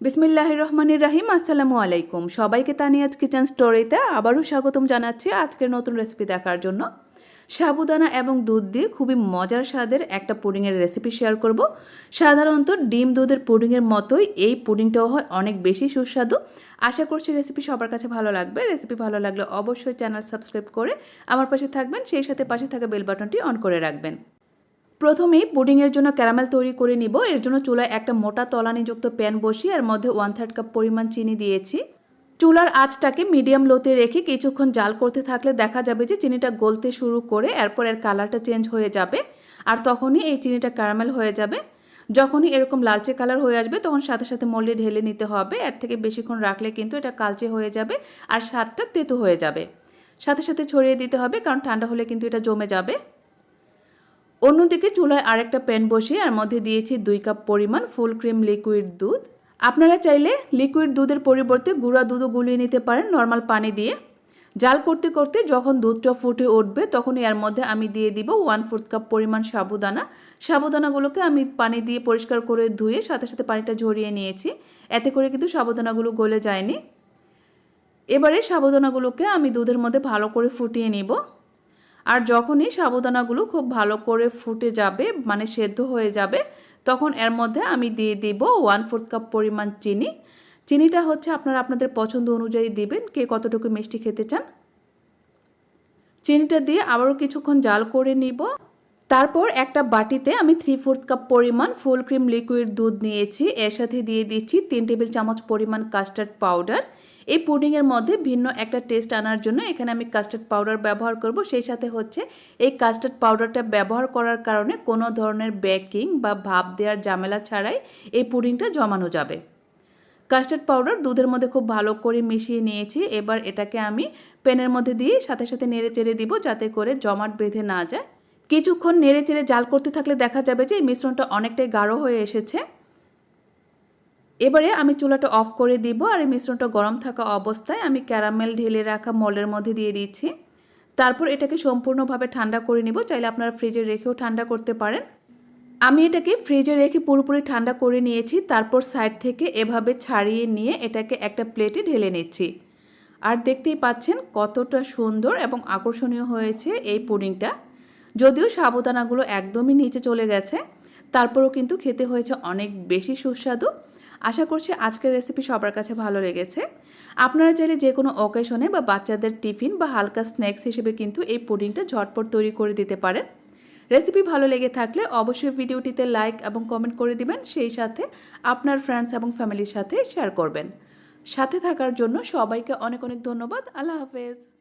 বিসমিল্লাহ রহমানির রাহিম, আসসালামু আলাইকুম। সবাইকে তানিয়াজ কিচেন স্টোরিতে আবারও স্বাগতম জানাচ্ছি আজকের নতুন রেসিপি দেখার জন্য। সাবুদানা এবং দুধ দিয়ে খুবই মজার স্বাদের একটা পুডিংয়ের রেসিপি শেয়ার করব। সাধারণত ডিম দুধের পুডিংয়ের মতোই এই পুডিংটাও হয় অনেক বেশি সুস্বাদু। আশা করছি রেসিপি সবার কাছে ভালো লাগবে। রেসিপি ভালো লাগলে অবশ্যই চ্যানেল সাবস্ক্রাইব করে আমার পাশে থাকবেন, সেই সাথে পাশে থাকা বেল বাটনটি অন করে রাখবেন। প্রথমেই পুডিংয়ের জন্য ক্যারামেল তৈরি করে নিব। এর জন্য চুলায় একটা মোটা তলানিযুক্ত প্যান বসিয়ে এর মধ্যে ওয়ান থার্ড কাপ পরিমাণ চিনি দিয়েছি। চুলার আঁচটাকে মিডিয়াম লোতে রেখে কিছুক্ষণ জাল করতে থাকলে দেখা যাবে যে চিনিটা গলতে শুরু করে এরপর এর কালারটা চেঞ্জ হয়ে যাবে আর তখনই এই চিনিটা ক্যারামেল হয়ে যাবে। যখনই এরকম লালচে কালার হয়ে আসবে তখন সাথে সাথে মল্লি ঢেলে নিতে হবে। এর থেকে বেশিক্ষণ রাখলে কিন্তু এটা কালচে হয়ে যাবে আর স্বাদটা তেতো হয়ে যাবে। সাথে সাথে ছড়িয়ে দিতে হবে কারণ ঠান্ডা হলে কিন্তু এটা জমে যাবে। অন্যদিকে চুলায় আরেকটা প্যান বসিয়ে এর মধ্যে দিয়েছি দুই কাপ পরিমাণ ফুল ক্রিম লিকুইড দুধ। আপনারা চাইলে লিকুইড দুধের পরিবর্তে গুঁড়া দুধও গুলিয়ে নিতে পারেন নর্মাল পানি দিয়ে। জাল করতে করতে যখন দুধটা ফুটে উঠবে তখন এর মধ্যে আমি দিয়ে দিব ওয়ান ফোর্থ কাপ পরিমাণ সাবুদানা। সাবুদানাগুলোকে আমি পানি দিয়ে পরিষ্কার করে ধুয়ে সাথে সাথে পানিটা ঝরিয়ে নিয়েছি। এতে করে কিন্তু সাবুদানাগুলো গলে যায়নি। এবারে সাবুদানাগুলোকে আমি দুধের মধ্যে ভালো করে ফুটিয়ে নিব। আর যখনই সাবুদানাগুলো খুব ভালো করে ফুটে যাবে মানে সেদ্ধ হয়ে যাবে, তখন এর মধ্যে আমি দিয়ে দিব ওয়ান ফোর্থ কাপ পরিমাণ চিনি। চিনিটা হচ্ছে আপনারা আপনাদের পছন্দ অনুযায়ী দিবেন, কে কতটুকু মিষ্টি খেতে চান। চিনিটা দিয়ে আবারও কিছুক্ষণ জাল করে নিব। তারপর একটা বাটিতে আমি থ্রি ফোর্থ কাপ পরিমাণ ফুল ক্রিম লিকুইড দুধ নিয়েছি। এর সাথে দিয়ে দিচ্ছি তিন টেবিল চামচ পরিমাণ কাস্টার্ড পাউডার এই পুডিংয়ের মধ্যে ভিন্ন একটা টেস্ট আনার জন্য এখানে আমি কাস্টার্ড পাউডার ব্যবহার করব। সেই সাথে হচ্ছে এই কাস্টার্ড পাউডারটা ব্যবহার করার কারণে কোনো ধরনের বেকিং বা ভাপ দেওয়ার ঝামেলা ছাড়াই এই পুডিংটা জমানো যাবে। কাস্টার্ড পাউডার দুধের মধ্যে খুব ভালো করে মিশিয়ে নিয়েছি। এবার এটাকে আমি প্যানের মধ্যে দিয়ে সাথে সাথে নেড়ে চেড়ে দিব যাতে করে জমাট বেঁধে না যায়। কিছুক্ষণ নেড়ে চেড়ে জাল করতে থাকলে দেখা যাবে যে এই মিশ্রণটা অনেকটাই গাঢ় হয়ে এসেছে। এবারে আমি চুলাটা অফ করে দিব আর এই মিশ্রণটা গরম থাকা অবস্থায় আমি ক্যারামেল ঢেলে রাখা মলের মধ্যে দিয়ে দিচ্ছি। তারপর এটাকে সম্পূর্ণভাবে ঠান্ডা করে নিব। চাইলে আপনারা ফ্রিজে রেখেও ঠান্ডা করতে পারেন। আমি এটাকে ফ্রিজে রেখে পুরোপুরি ঠান্ডা করে নিয়েছি। তারপর সাইড থেকে এভাবে ছাড়িয়ে নিয়ে এটাকে একটা প্লেটে ঢেলে নিচ্ছি। আর দেখতেই পাচ্ছেন কতটা সুন্দর এবং আকর্ষণীয় হয়েছে এই পুডিংটা। যদিও সাবুদানাগুলো একদমই নিচে চলে গেছে, তারপরও কিন্তু খেতে হয়েছে অনেক বেশি সুস্বাদু। আশা করছি আজকের রেসিপি সবার কাছে ভালো লেগেছে। আপনারা চাইলে যে কোনো অকেশনে বা বাচ্চাদের টিফিন বা হালকা স্ন্যাক্স হিসেবে কিন্তু এই পুডিংটা ঝটপট তৈরি করে দিতে পারেন। রেসিপি ভালো লেগে থাকলে অবশ্যই ভিডিওটিতে লাইক এবং কমেন্ট করে দিবেন, সেই সাথে আপনার ফ্রেন্ডস এবং ফ্যামিলির সাথে শেয়ার করবেন। সাথে থাকার জন্য সবাইকে অনেক অনেক ধন্যবাদ। আল্লাহ হাফেজ।